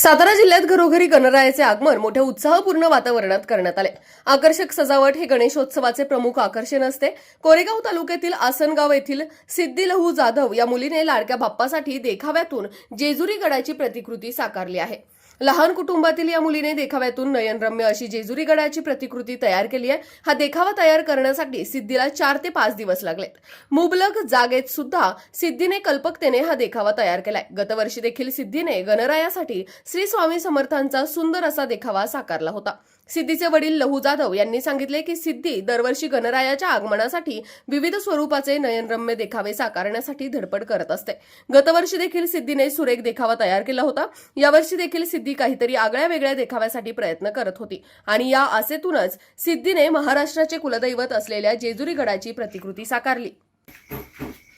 सातारा जिल्ह्यात घरोघरी गणरायाचे आगमन मोठ्या उत्साहपूर्ण वातावरणात करण्यात आले. आकर्षक सजावट हे गणेशोत्सवाचे प्रमुख आकर्षण असते. कोरेगाव तालुक्यातील आसनगाव येथील सिद्धिलहू जाधव या मुलीने लाडक्या बाप्पासाठी देखाव्यातून जेजुरी गडाची प्रतिकृती साकारली आहे. लहान कुटुंबातील या मुलीने देखाव्यातून नयनरम्य अशी जेजुरी गडाची प्रतिकृती तयार केली आहे. हा देखावा तयार करण्यासाठी सिद्धीला चार ते पाच दिवस लागलेत. मुबलक जागेत सुद्धा सिद्धीने कल्पकतेने हा देखावा तयार केलाय. गतवर्षी देखील सिद्धीने गणरायासाठी श्री स्वामी समर्थांचा सुंदर असा देखावा साकारला होता. सिद्धीचे वडील लहू जाधव यांनी सांगितले की सिद्धी दरवर्षी गणरायाच्या आगमनासाठी विविध स्वरूपाचे नयनरम्य देखावे साकारण्यासाठी धडपड करत असते. गतवर्षी देखील सिद्धीने सुरेख देखावा तयार केला होता. यावर्षी देखील सिद्धी काहीतरी आगळ्या वेगळ्या देखाव्यासाठी प्रयत्न करत होती. आणि या आसेतूनच सिद्धीने महाराष्ट्राचे कुलदैवत असलेल्या जेजुरी गडाची प्रतिकृती साकारली.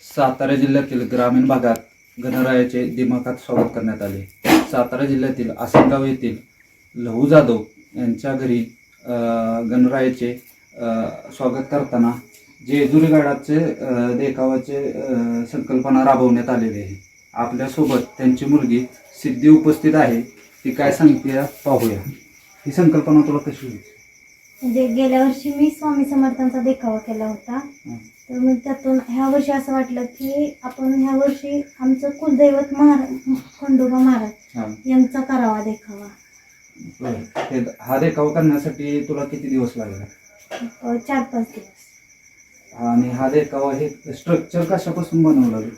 सातारा जिल्ह्यातील ग्रामीण भागात गणरायाचे दिमाखात स्वागत करण्यात आले. सातारा जिल्ह्यातील आसनगाव येथील लहू जाधव यांच्या घरी गणरायाचे स्वागत करताना जेजुरीगडाचे गडाचे देखावाचे संकल्पना राबवण्यात आलेली आहे. आपल्यासोबत त्यांची मुलगी सिद्धी उपस्थित आहे. ती काय सांगते पाहूया. ही संकल्पना तुला कशी होती म्हणजे गेल्या वर्षी मी स्वामी समर्थांचा देखावा केला होता. तर मग त्यातून ह्या वर्षी असं वाटलं की आपण ह्या वर्षी आमचं कुलदैवत महाराज खंडोबा महाराज. यांचा करावा देखावा. बरं. हे हा देखावा करण्यासाठी तुला किती दिवस लागला? अ, चार पाच दिवस. आणि हा देखावा हे स्ट्रक्चर कशापासून बनवलं?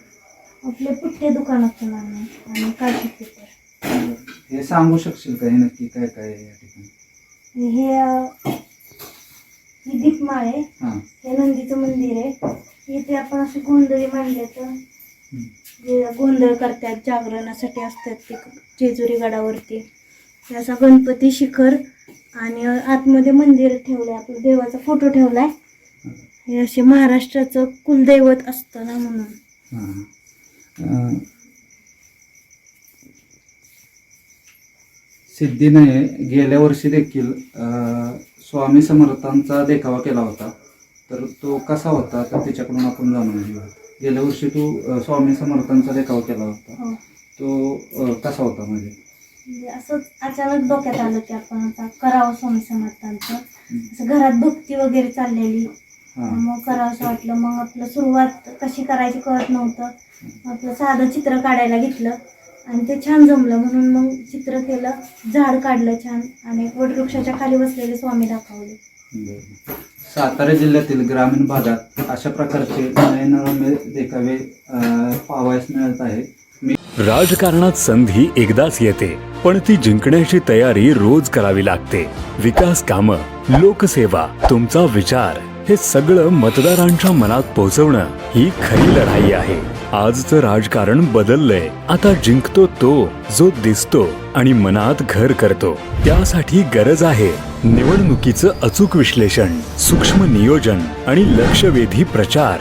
आपले पुठ्ठे दुकानातून आणणे आणि काळजी पेपर. हे सांगू शकशील का? हे नक्की काय काय आहे या ठिकाणी? हे अ, ही दीपमाळ. आहे हां. हे नंदीचं मंदिर आहे. इथे आपण असे गोंधळी मांडले तर जे गोंधळ करतात जागरणासाठी असतात ते जेजुरी गडावरती. हे असा गणपती शिखर आणि आतमध्ये मंदिर ठेवलंय. आपलं देवाचा फोटो ठेवलाय. हे असे महाराष्ट्राचं कुलदैवत असतं ना म्हणून. हां. अं, सिद्धीने गेल्या वर्षी देखील स्वामी समर्थांचा देखावा केला होता. तर तो कसा होता? तर त्याच्याकडून आपण जाणून घेऊया गेल्या वर्षी तू स्वामी समर्थांचा देखावा केला होता. हो. तो कसा होता म्हणजे? म्हणजे असंच अचानक डोक्यात आलं की आपण आता करावं स्वामी समर्थांचं. असं घरात भक्ती वगैरे चाललेली. मग करावं असं वाटलं. मग आपलं सुरुवात कशी करायची कळत नव्हतं. आपलं साधं चित्र काढायला घेतलं. आणि ते छान जमलं म्हणून मग चित्र केलं. झाड काढलं छान आणि वटवृक्षाच्या खाली बसलेले स्वामी दाखवले. सातारा जिल्ह्यातील ग्रामीण भागात अशा प्रकारचे नयनरम्य देखावे पाहावयास मिळत आहे. मी राजकारणात संधी एकदाच येते पण ती जिंकण्याची तयारी रोज करावी लागते. विकास कामं लोकसेवा तुमचा विचार हे सगळं मतदारांच्या मनात पोहोचवणं ही खरी लढाई आहे. आजचं राजकारण बदललंय. आता जिंकतो तो जो दिसतो आणि मनात घर करतो. त्यासाठी गरज आहे निवडणुकीचं अचूक विश्लेषण सूक्ष्म नियोजन आणि लक्षवेधी प्रचार.